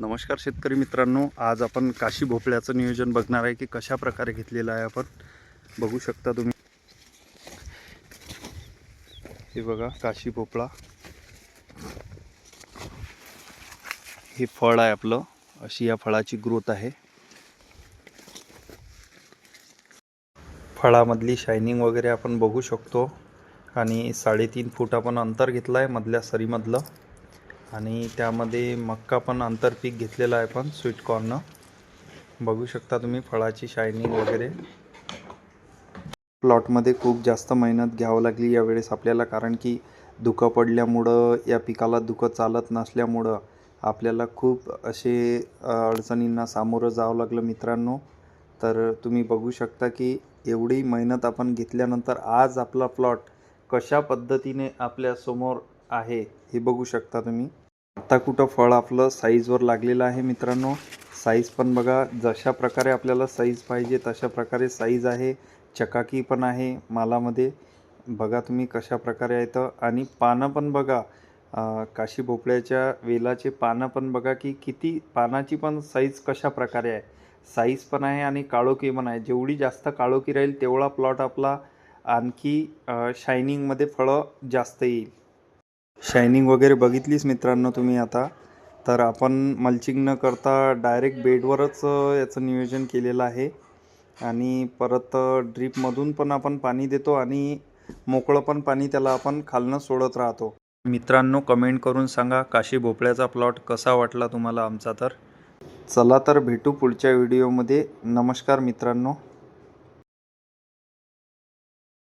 नमस्कार शेतकरी मित्रांनो आज आपण काशी भोपळ्याचं नियोजन बघणार आहे की कशा प्रकारे घेतलेलं आहे आपण. बघू शकता तुम्ही. हे बघा काशी भोपळा. हे फळ आहे आपलं अशी या फळाची ग्रोथ आहे. फळामधली शायनिंग वगैरे आपण बघू शकतो. आणि साडेतीन फूट आपण अंतर घेतलं आहे मधल्या सरीमधलं. आणि त्यामध्ये मक्का पण आंतरपीक घेतलेलं आहे पण स्वीट कॉर्न बघू शकता तुम्ही फळाची शायनिंग वगैरे. प्लॉटमध्ये खूप जास्त मेहनत घ्यावं लागली यावेळेस आपल्याला कारण की धुकं पडल्यामुळं या पिकाला धुकं चालत नसल्यामुळं आपल्याला खूप असे अडचणींना सामोरं जावं लागलं मित्रांनो. तर तुम्ही बघू शकता की एवढी मेहनत आपण घेतल्यानंतर आज आपला प्लॉट कशा पद्धतीने आपल्यासमोर आहे हे बघू शकता तुम्ही. आता कुठं फळ आपलं साईजवर लागलेलं आहे मित्रांनो. साईज पण बघा जशा प्रकारे आपल्याला साईज पाहिजे तशा प्रकारे साईज आहे. चकाकी पण आहे मालामध्ये. बघा तुम्ही कशा प्रकारे येतं आणि पानं पण बघा काशी भोपळ्याच्या वेलाचे पानं पण बघा की किती पानाची पण साईज कशा प्रकारे आहे. साईज पण आहे आणि काळोखी पण आहे. जेवढी जास्त काळोखी राहील तेवढा प्लॉट आपला आणखी शायनिंगमध्ये फळं जास्त येईल. शायनिंग वगैरे बघितलीच मित्रांनो तुम्ही आता? तर आपण मल्चिंग न करता डायरेक्ट बेडवरच याचं नियोजन केलेलं आहे. आणि परत ड्रीपमधून पण आपण पाणी देतो आणि मोकळं पण पाणी त्याला आपण खालनं सोडत राहतो. मित्रांनो कमेंट करून सांगा काशी भोपळ्याचा प्लॉट कसा वाटला तुम्हाला आमचा तर? चला तर भेटू पुढच्या व्हिडिओमध्ये नमस्कार मित्रांनो.